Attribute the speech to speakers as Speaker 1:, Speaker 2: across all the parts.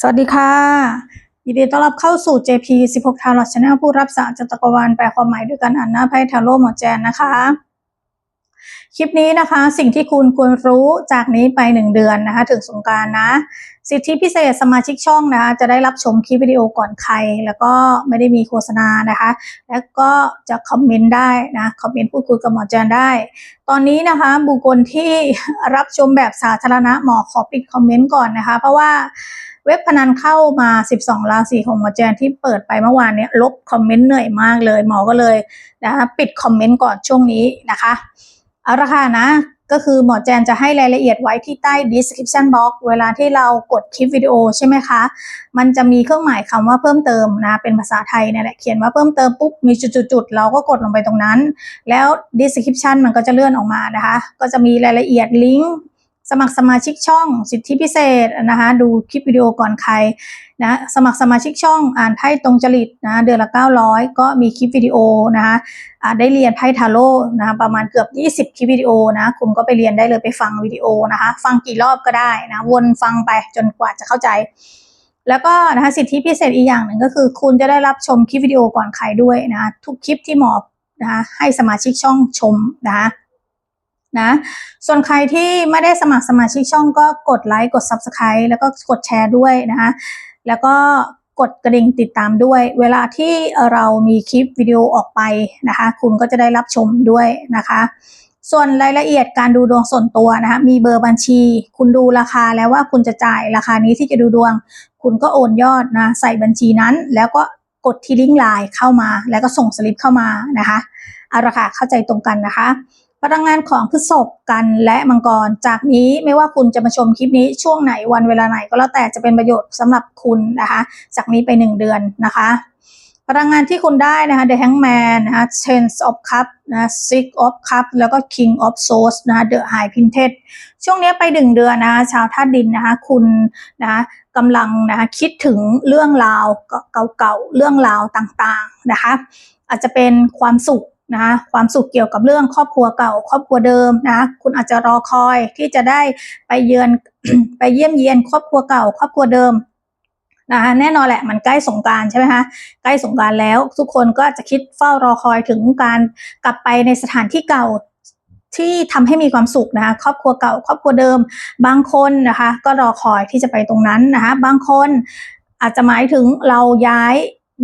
Speaker 1: สวัสดีค่ะ ยินดีต้อนรับเข้าสู่ JP 16 ทาร์ลอตชาแนลผู้รับสารจัตกรวาลแปลความหมายด้วยการอ่านหน้าไพ่ทาโร่หมอแจนนะคะ คลิปนี้นะคะ สิ่งที่คุณควรรู้จากนี้ไป 1 เดือนนะคะ ถึงสงการนะ สิทธิพิเศษสมาชิกช่องนะคะ จะได้รับชมคลิปวิดีโอก่อนใคร แล้วก็ไม่ได้มีโฆษณานะคะ แล้วก็จะคอมเมนต์ได้นะคอมเมนต์พูดคุยกับหมอแจนได้ ตอนนี้นะคะ บุคคลที่รับชมแบบสาธารณะหมอขอปิดคอมเมนต์ก่อนนะคะ เพราะว่า เว็บพนันเข้ามา 12 ราศีของหมอแจนที่เปิดไปเมื่อวานเนี้ยลบคอมเมนต์เหนื่อยมากเลยหมอก็เลยนะคะปิดคอมเมนต์ก่อนช่วงนี้นะคะเอาละค่ะนะก็คือหมอแจนจะให้รายละเอียดไว้ที่ใต้ description box เวลาที่เรากดคลิปวิดีโอใช่ไหมคะ มันจะมีเครื่องหมายคำว่าเพิ่มเติมนะ เป็นภาษาไทยเนี่ยแหละเขียนว่าเพิ่มเติมปุ๊บ มีจุดๆๆเราก็กดลงไปตรงนั้น แล้ว description มันก็จะเลื่อนออกมานะคะ ก็จะมีรายละเอียดลิงก์ สมัครสมาชิกช่องสิทธิพิเศษนะคะดูคลิปวิดีโอก่อนใครนะสมัครสมาชิกช่องอ่านไพ่ตรงจริตนะเดือนละ 900 ก็มีคลิปวิดีโอนะคะได้เรียนไพ่ทาโร่นะคะประมาณเกือบ 20 คลิปวิดีโอนะคุณก็ไปเรียนได้เลยไปฟังวิดีโอนะคะฟังกี่รอบก็ได้นะวนฟังไปจนกว่าจะเข้าใจ แล้วก็นะคะสิทธิพิเศษอีกอย่างหนึ่งก็คือ คุณจะได้รับชมคลิปวิดีโอก่อนใครด้วยนะคะทุกคลิปที่หมอนะคะให้สมาชิกช่องชมนะคะ นะ ส่วนใครที่ไม่ได้สมัครสมาชิกช่องก็กดไลค์กด Subscribe แล้วก็กดแชร์ด้วยนะคะแล้วก็กดกระดิ่งติดตามด้วย เวลาที่เรามีคลิปวิดีโอออกไปนะคะ คุณก็จะได้รับชมด้วยนะคะ ส่วนรายละเอียดการดูดวงส่วนตัวนะคะ มีเบอร์บัญชี คุณดูราคาแล้วว่าคุณจะจ่ายราคานี้ที่จะดูดวง คุณก็โอนยอดนะใส่บัญชีนั้นแล้วก็กดที่ลิงก์ไลน์เข้ามา แล้วก็ส่งสลิปเข้ามานะคะเอาละค่ะเข้าใจตรงกันนะคะ พลังงานของพฤษภกันและมังกร จากนี้ไม่ว่าคุณจะมาชมคลิปนี้ช่วงไหนวันเวลาไหนก็แล้วแต่จะเป็นประโยชน์สำหรับคุณนะคะ จากนี้ไป 1 เดือนนะคะ พลังงานที่คุณได้นะคะ The Hangman นะคะ Ten of Cup นะ Six of Cup แล้วก็ King of Swords นะคะ The High Printed ช่วงนี้ไปหนึ่งเดือนนะคะชาวธาตุดินนะคะคุณนะคะกำลังนะคะคิดถึงเรื่องราวเก่าๆเรื่องราวต่างๆนะคะ อาจจะเป็นความสุข นะความสุขเกี่ยวกับเรื่องครอบครัวเก่า ครอบครัวเดิมนะคุณอาจจะรอคอยที่จะได้ไปเยือนไปเยี่ยมเยียนครอบครัวเก่า ครอบครัวเดิมนะคะแน่นอนแหละมันใกล้สงการใช่ไหมคะใกล้สงการแล้ว ทุกคนก็จะคิดเฝ้ารอคอยถึงการกลับไปในสถานที่เก่าที่ทำให้มีความสุขนะคะครอบครัวเก่า ครอบครัวเดิม บางคนนะคะ ก็รอคอยที่จะไปตรงนั้นนะคะบางคนอาจจะหมายถึงเราย้าย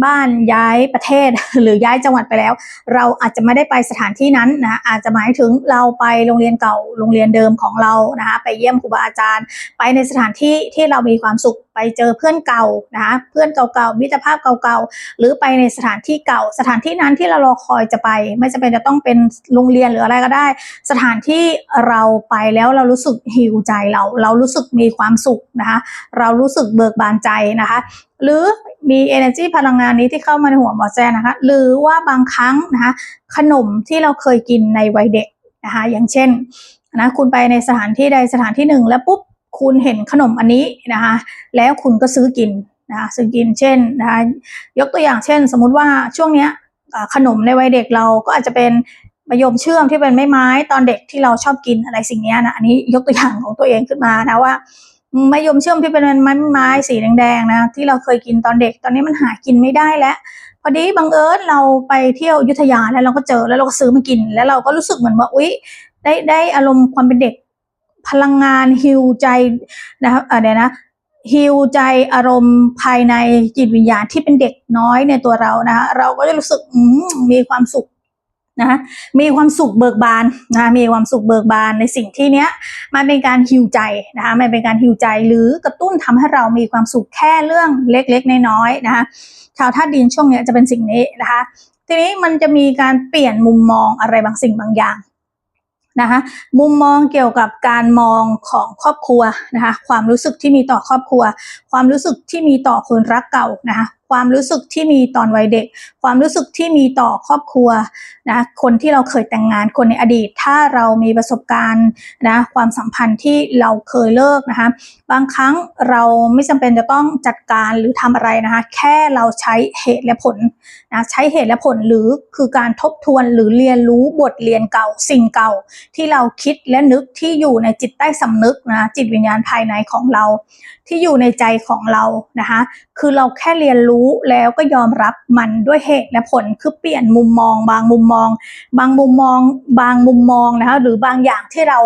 Speaker 1: บ้านย้ายประเทศหรือย้ายจังหวัดไปแล้ว เราอาจจะไม่ได้ไปสถานที่นั้นนะอาจจะหมายถึงเราไปโรงเรียนเก่าโรงเรียนเดิมของเรานะคะไปเยี่ยมครูบาอาจารย์ ไปในสถานที่ที่เรามีความสุขไปเจอเพื่อนเก่านะคะเพื่อนเก่าๆมิตรภาพเก่าๆหรือไปในสถานที่เก่า สถานที่นั้นที่เรารอคอยจะไป ไม่จำเป็นจะต้องเป็นโรงเรียนหรืออะไรก็ได้ สถานที่เราไปแล้วเรารู้สึกฮิวใจเราเรารู้สึกมีความสุขนะคะเรารู้สึกเบิกบานใจนะคะหรือ มี energy พลังงานนี้ที่เข้ามาในหัวหมอแจนนะคะ หรือว่าบางครั้งนะคะขนมที่เราเคยกินในวัยเด็กนะคะอย่างเช่นนะคุณไปในสถานที่ใดสถานที่หนึ่ง แล้วปุ๊บคุณเห็นขนมอันนี้นะคะแล้วคุณก็ซื้อกินนะคะซื้อกินเช่นนะคะยกตัวอย่างเช่น สมมุติว่าช่วงเนี้ยขนมในวัยเด็กเราก็อาจจะเป็นมะยมเชื่อมที่เป็นไม้ไม้ตอนเด็กที่เราชอบกินอะไรสิ่งนี้นะอันนี้ยกตัวอย่างของตัวเองขึ้นมานะว่า มะยมเชื่อมที่เป็นไม้ไม้สีแดงๆนะที่เราเคยกินตอนเด็กตอนนี้มันหากินไม่ได้แล้ว พอดีบังเอิญเราไปเที่ยวยุทธยาแล้วเราก็เจอแล้วเราก็ซื้อมากิน แล้วเราก็รู้สึกเหมือนว่าอุ๊ยได้ได้อารมณ์ความเป็นเด็กพลังงานฮิวใจนะครับอ่าเดี๋ยวนะฮิวใจอารมณ์ภายในจิตวิญญาณที่เป็นเด็กน้อยในตัวเรานะคะเราก็จะรู้สึกมมีความสุข นะคะมีความสุขเบิกบานนะะมีความสุขเบิกบานในสิ่งที่เนี้ยมันเป็นการฮิวใจนะคะมันเป็นการฮิวใจหรือกระตุ้นทำให้เรามีความสุขแค่เรื่องเล็กๆน้อยๆนะคะชาวธาตุดินช่วงเนี้ยจะเป็นสิ่งนี้นะคะทีนี้มันจะมีการเปลี่ยนมุมมองอะไรบางสิ่งบางอย่างนะคะมุมมองเกี่ยวกับการมองของครอบครัวนะคะความรู้สึกที่มีต่อครอบครัว ความรู้สึกที่มีต่อคนรักเก่านะคะ ความรู้สึกที่มีตอนวัยเด็ก ความรู้สึกที่มีต่อครอบครัวนะคนที่เราเคยแต่งงานคนในอดีต ถ้าเรามีประสบการณ์นะความสัมพันธ์ที่เราเคยเลิกนะคะบางครั้งเราไม่จำเป็นจะต้องจัดการหรือทำอะไรนะคะแค่เราใช้เหตุและผลนะใช้เหตุและผลหรือคือการทบทวนหรือเรียนรู้บทเรียนเก่าสิ่งเก่า ที่เราคิดและนึกที่อยู่ในจิตใต้สำนึกนะจิตวิญญาณภายในของเรา ที่อยู่ในใจของเรานะคะคือเราแค่เรียนรู้แล้วก็ยอมรับมันด้วยเหตุและผลคือเปลี่ยนมุมมอง บางมุมมอง บางมุมมอง บางมุมมองนะคะหรือบางอย่างที่เรา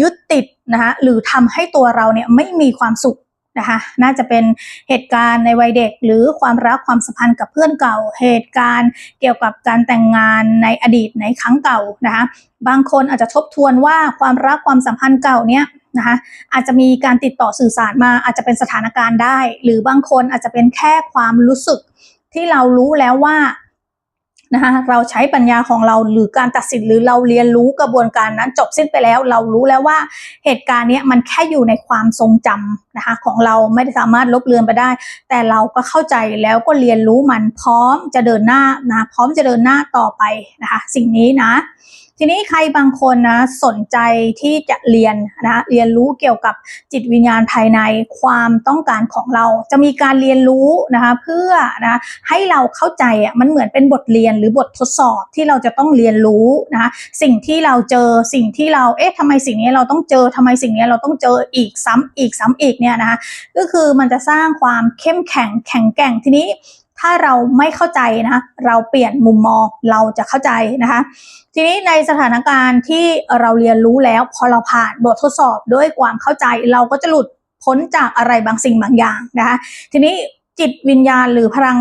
Speaker 1: ยึดติดนะคะหรือทำให้ตัวเราเนี่ยไม่มีความสุขนะคะน่าจะเป็นเหตุการณ์ในวัยเด็ก หรือความรักความสัมพันธ์กับเพื่อนเก่า เหตุการณ์เกี่ยวกับการแต่งงานในอดีตในครั้งเก่านะคะบางคนอาจจะทบทวนว่าความรักความสัมพันธ์เก่าเนี่ย นะคะอาจจะมีการติดต่อสื่อสารมาอาจจะเป็นสถานการณ์ได้ หรือบางคนอาจจะเป็นแค่ความรู้สึกที่เรารู้แล้วว่านะคะเราใช้ปัญญาของเราหรือการตัดสินหรือเราเรียนรู้กระบวนการนั้นจบสิ้นไปแล้ว เรารู้แล้วว่าเหตุการณ์นี้มันแค่อยู่ในความทรงจำนะคะของเราไม่ได้สามารถลบเลือนไปได้ แต่เราก็เข้าใจแล้วก็เรียนรู้มันพร้อมจะเดินหน้านะพร้อมจะเดินหน้าต่อไปนะคะสิ่งนี้นะ ทีนี้ใครบางคนนะสนใจที่จะเรียนนะเรียนรู้เกี่ยวกับจิตวิญญาณภายในความต้องการของเรา จะมีการเรียนรู้นะคะเพื่อนะให้เราเข้าใจอะมันเหมือนเป็นบทเรียนหรือบททดสอบที่เราจะต้องเรียนรู้นะคะสิ่งที่เราเจอสิ่งที่เราเอ๊ะทำไมสิ่งนี้เราต้องเจอทำไมสิ่งนี้เราต้องเจออีกซ้ำอีกซ้ำอีกเนี่ยนะคะก็คือมันจะสร้างความเข้มแข็งแข็งแกร่งทีนี้ ถ้าเราไม่เข้าใจนะเราเปลี่ยนมุมมองเราจะเข้าใจนะคะ ทีนี้ในสถานการณ์ที่เราเรียนรู้แล้ว พอเราผ่านบททดสอบด้วยความเข้าใจ เราก็จะหลุดพ้นจากอะไรบางสิ่งบางอย่างนะคะ ทีนี้ จิตวิญญาณหรือพลัง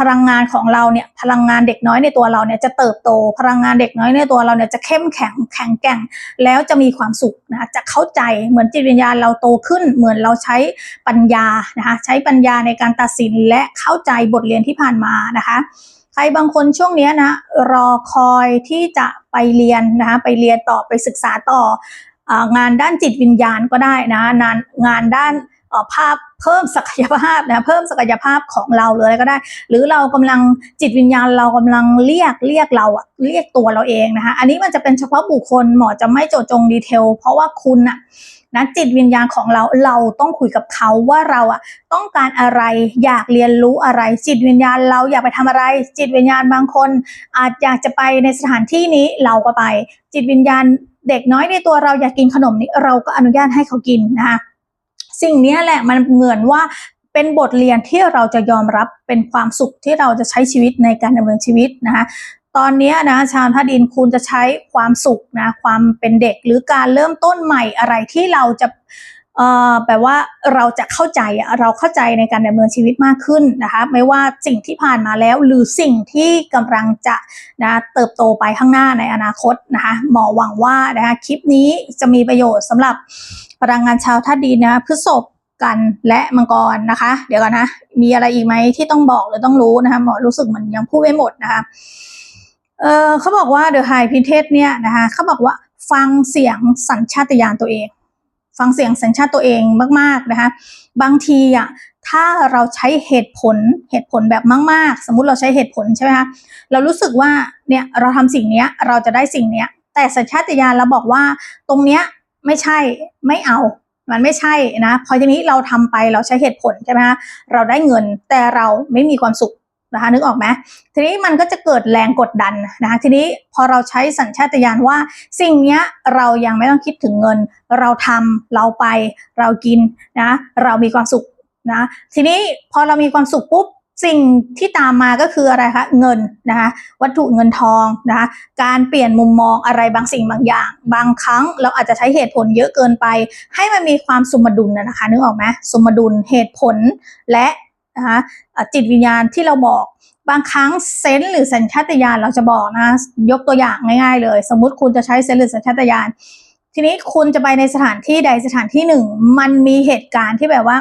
Speaker 1: พลังงานของเราเนี่ยพลังงานเด็กน้อยในตัวเราเนี่ยจะเติบโต พลังงานเด็กน้อยในตัวเราเนี่ยจะเข้มแข็งแข็งแกร่ง แล้วจะมีความสุขนะคะจะเข้าใจเหมือนจิตวิญญาณเราโตขึ้น เหมือนเราใช้ปัญญานะคะใช้ปัญญาในการตัดสินและเข้าใจบทเรียนที่ผ่านมานะคะใครบางคนช่วงนี้นะรอคอยที่จะไปเรียนนะคะไปเรียนต่อไปศึกษาต่อองานด้านจิตวิญญาณก็ได้นะงานงานด้าน ภาพเพิ่มศักยภาพนะเพิ่มศักยภาพของเราหรืออะไรก็ได้ หรือเรากำลังจิตวิญญาณเรากำลังเรียกเรียกเราอะเรียกตัวเราเองนะคะอันนี้มันจะเป็นเฉพาะบุคคลหมอจะไม่เจจงดีเทล เพราะว่าคุณอะนะจิตวิญญาณของเราเราต้องคุยกับเขาว่าเราอะต้องการอะไรอยากเรียนรู้อะไร จิตวิญญาณเราอยากไปทำอะไร จิตวิญญาณบางคน อาจอยากจะไปในสถานที่นี้เราก็ไป จิตวิญญาณเด็กน้อยในตัวเราอยากกินขนมนี้เราก็อนุญาตให้เขากินนะคะ สิ่งนี้แหละมันเหมือนว่าเป็นบทเรียนที่เราจะยอมรับเป็นความสุขที่เราจะใช้ชีวิตในการดำเนินชีวิตนะคะตอนนี้นะชาวพระดินคุณจะใช้ความสุขนะความเป็นเด็กหรือการเริ่มต้นใหม่อะไรที่เราจะ แปลว่าเราจะเข้าใจเราเข้าใจในการดำเนินชีวิตมากขึ้นนะคะไม่ว่าสิ่งที่ผ่านมาแล้ว หรือสิ่งที่กำลังจะนะเติบโตไปข้างหน้าในอนาคตนะคะหมอหวังว่านะคะคลิปนี้จะมีประโยชน์สำหรับพลังงานชาวธาตุดินนะพฤษภกันและมังกรนะคะ เดี๋ยวกันนะ มีอะไรอีกไหมที่ต้องบอกหรือต้องรู้นะคะหมอรู้สึกมันยังพูดไม่หมดนะคะเออเขาบอกว่า The High Priestess เนี่ยนะคะเขาบอกว่าฟังเสียงสัญชาตญาณตัวเอง ฟังเสียงสัญชาติตัวเองมาก ๆ นะคะ บางทีอะถ้าเราใช้เหตุผลเหตุผลแบบมาก ๆ สมมุติเราใช้เหตุผลใช่ไหมคะเรารู้สึกว่าเนี่ยเราทำสิ่งเนี้ยเราจะได้สิ่งเนี้ย แต่สัญชาตญาณเราบอกว่าตรงเนี้ยไม่ใช่ไม่เอามันไม่ใช่นะพอทีนี้เราทำไปเราใช้เหตุผลใช่ไหมคะเราได้เงินแต่เราไม่มีความสุข นะคะนึกออกไหมทีนี้มันก็จะเกิดแรงกดดันนะคะทีนี้พอเราใช้สัญชาตญาณว่า สิ่งเนี้ยเรายังไม่ต้องคิดถึงเงิน เราทำเราไปเรากินนะเรามีความสุขนะทีนี้พอเรามีความสุขปุ๊บสิ่งที่ตามมาก็คืออะไรคะเงินนะคะวัตถุเงินทองนะคะการเปลี่ยนมุมมองอะไรบางสิ่งบางอย่าง บางครั้งเราอาจจะใช้เหตุผลเยอะเกินไป ให้มันมีความสมดุลนนะคะนึกออกไหมสมดุลเหตุผลและ นะคะจิตวิญญาณที่เราบอกบางครั้งเซนส์หรือสัญชาตญาณเราจะบอกนะ ยกตัวอย่างง่ายๆเลย สมมุติคุณจะใช้เซนส์หรือสัญชาตญาณทีนี้คุณจะไปในสถานที่ใดสถานที่หนึ่ง มันมีเหตุการณ์ที่แบบว่า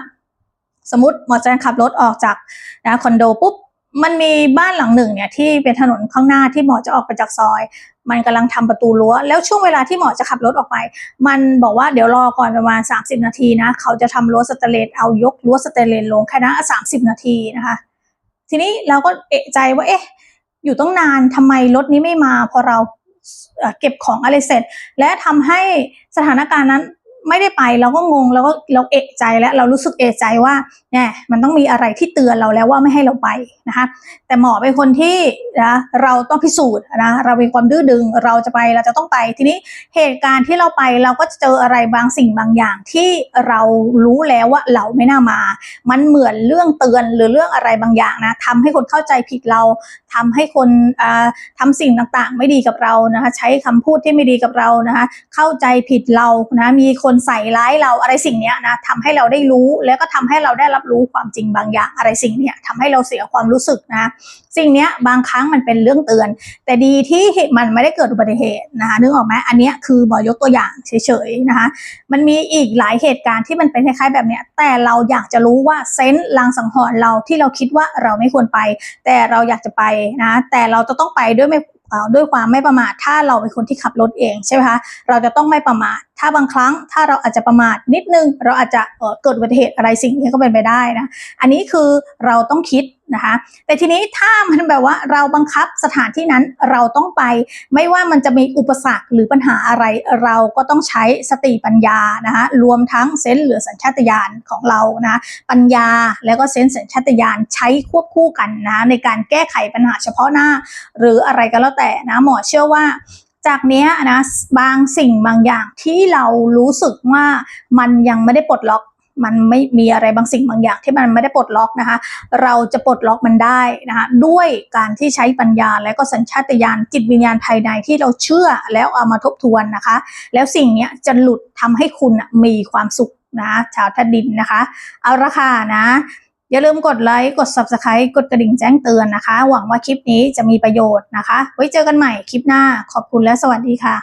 Speaker 1: สมมติหมอแจนขับรถออกจากนะคอนโดปุ๊บมันมีบ้านหลังหนึ่งเนี่ยที่เป็นถนนข้างหน้าที่หมอจะออกไปจากซอย มันกำลังทำประตูรั้ว แล้วช่วงเวลาที่หมอจะขับรถออกไป มันบอกว่าเดี๋ยวรอก่อนประมาณ 30 นาทีนะ เขาจะทำรั้วสเตเลสเอายกรั้วสเตเลสลงแค่นั้นสามสิบนาทีนะคะ ทีนี้เราก็เอะใจว่าเอ๊ะอยู่ต้องนานทำไมรถนี้ไม่มาพอเราเอ่อเก็บของอะไรเสร็จ และทำให้สถานการณ์นั้น ไม่ได้ไปเราก็งงแล้วก็เราเอะใจแล้วเรารู้สึกเอะใจว่าเนี่ยมันต้องมีอะไรที่เตือนเราแล้วว่าไม่ให้เราไปนะคะแต่หมอเป็นคนที่นะเราต้องพิสูจน์นะเราเป็นความดื้อดึงเราจะไปเราจะต้องไปทีนี้เหตุการณ์ที่เราไปเราก็จะเจออะไรบางสิ่งบางอย่างที่เรารู้แล้วว่าเราไม่น่ามา มันเหมือนเรื่องเตือนหรือเรื่องอะไรบางอย่างนะทำให้คนเข้าใจผิดเราทำให้คนอ่าทำสิ่งต่างๆ ไม่ดีกับเรานะคะใช้คำพูดที่ไม่ดีกับเรานะคะเข้าใจผิดเรานะมีคนใส่ร้ายเราอะไรสิ่งเนี้ยนะทำให้เราได้รู้แล้วก็ทำให้เราได้รับรู้ความจริงบางอย่าง อะไรสิ่งเนี้ยทำให้เราเสียความรู้สึกนะ สิ่งเนี้ยบางครั้งมันเป็นเรื่องเตือน แต่ดีที่มันไม่ได้เกิดอุบัติเหตุนะคะนึกออกไหมอันเนี้ยคือหมอยกตัวอย่างเฉยๆนะคะมันมีอีกหลายเหตุการณ์ที่มันเป็นคล้ายๆแบบเนี้ยแต่เราอยากจะรู้ว่าเซนส์ลางสังหรณ์เราที่เราคิดว่าเราไม่ควรไป แต่เราอยากจะไปนะแต่เราจะต้องไปด้วยไม่ ด้วยความไม่ประมาทถ้าเราเป็นคนที่ขับรถเองใช่ไหมคะเราจะต้องไม่ประมาทถ้าบางครั้งถ้าเราอาจจะประมาทนิดนึง เราอาจจะเเกิดอุบัติเหตุอะไรสิ่งนี้ก็เป็นไปได้นะอันนี้คือเราต้องคิด นะคะแต่ทีนี้ถ้ามันแบบว่าเราบังคับสถานที่นั้นเราต้องไป ไม่ว่ามันจะมีอุปสรรคหรือปัญหาอะไร เราก็ต้องใช้สติปัญญานะคะรวมทั้งเซนส์หรือสัญชาตญาณของเรานะปัญญาแล้วก็เซนส์สัญชาตญาณใช้ควบคู่กันนะในการแก้ไขปัญหาเฉพาะหน้า หรืออะไรก็แล้วแต่นะหมอเชื่อว่าจากนี้นะบางสิ่งบางอย่างที่เรารู้สึกว่ามันยังไม่ได้ปลดล็อก มันไม่มีอะไรบางสิ่งบางอย่างที่มันไม่ได้ปลดล็อกนะคะ เราจะปลดล็อกมันได้นะคะด้วยการที่ใช้ปัญญาและก็สัญชาตญาณจิตวิญญาณภายในที่เราเชื่อแล้วเอามาทบทวนนะคะ แล้วสิ่งนี้จะหลุดทำให้คุณมีความสุขนะชาวทัดดินนะคะ เอาละค่ะนะอย่าลืมกดไลค์กด subscribe กดกระดิ่งแจ้งเตือนนะคะ หวังว่าคลิปนี้จะมีประโยชน์นะคะ ไว้เจอกันใหม่คลิปหน้าขอบคุณและสวัสดีค่ะ